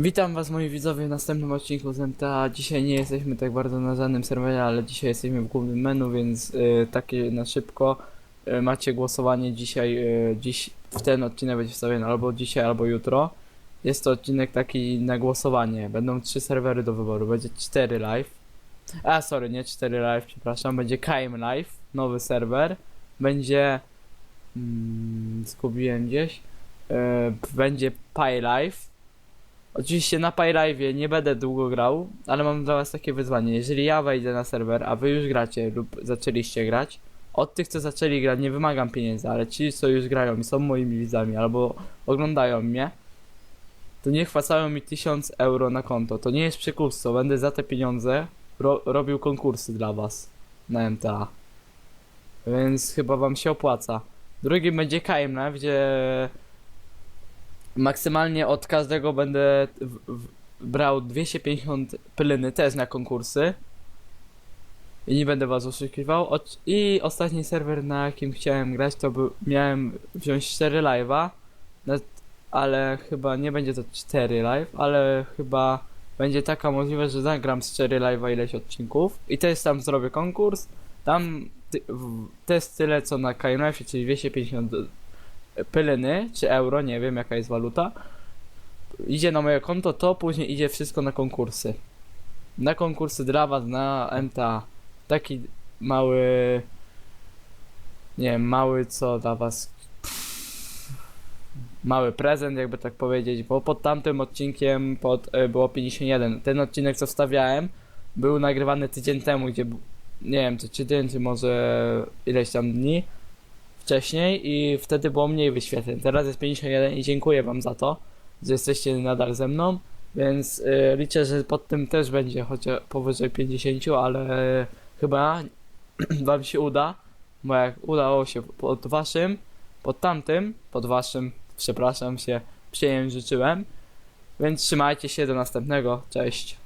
Witam was moi widzowie w następnym odcinku z MTA. Dzisiaj nie jesteśmy tak bardzo na żadnym serwerze, ale dzisiaj jesteśmy w głównym menu, więc y, takie na szybko y, macie głosowanie dzisiaj, y, dziś w ten odcinek będzie wstawiony albo dzisiaj, albo jutro. Jest to odcinek taki na głosowanie. Będą trzy serwery do wyboru. Będzie 4 live. A sorry, nie 4 live, przepraszam. Będzie KM Live, nowy serwer. Będzie mm, gdzieś. Y, będzie Pi Live. Oczywiście na PyLive nie będę długo grał, ale mam dla was takie wyzwanie. Jeżeli ja wejdę na serwer, a wy już gracie lub zaczęliście grać, od tych co zaczęli grać nie wymagam pieniędzy, ale ci co już grają i są moimi widzami albo oglądają mnie, to niech wpłacają mi 1000 euro na konto. To nie jest przekupstwo, będę za te pieniądze ro robił konkursy dla was na MTA. Więc chyba wam się opłaca. Drugim będzie KML, gdzie maksymalnie od każdego będę w, w, brał 250 pyliny też na konkursy. I nie będę was oszukiwał. Od, I ostatni serwer, na jakim chciałem grać, to był, miałem wziąć 4 live'a, ale chyba nie będzie to 4 live, ale chyba będzie taka możliwość, że zagram z 4 live'a ileś odcinków i też tam zrobię konkurs. Tam ty, w, jest tyle co na KMF, czyli 250 pyliny, czy euro, nie wiem jaka jest waluta, idzie na moje konto, to później idzie wszystko na konkursy. Na konkursy dla was, na MTA. Taki mały, nie wiem, mały co dla was, mały prezent, jakby tak powiedzieć, bo pod tamtym odcinkiem pod, e, było 51. Ten odcinek, co wstawiałem, był nagrywany tydzień temu, gdzie, nie wiem, czy tydzień, czy może ileś tam dni wcześniej i wtedy było mniej wyświetleń. Teraz jest 51 i dziękuję wam za to, że jesteście nadal ze mną, więc y, liczę, że pod tym też będzie chociaż powyżej 50, ale chyba wam się uda, bo jak udało się pod waszym, pod tamtym, pod waszym, przepraszam się, przyjemnie życzyłem, więc trzymajcie się do następnego, cześć.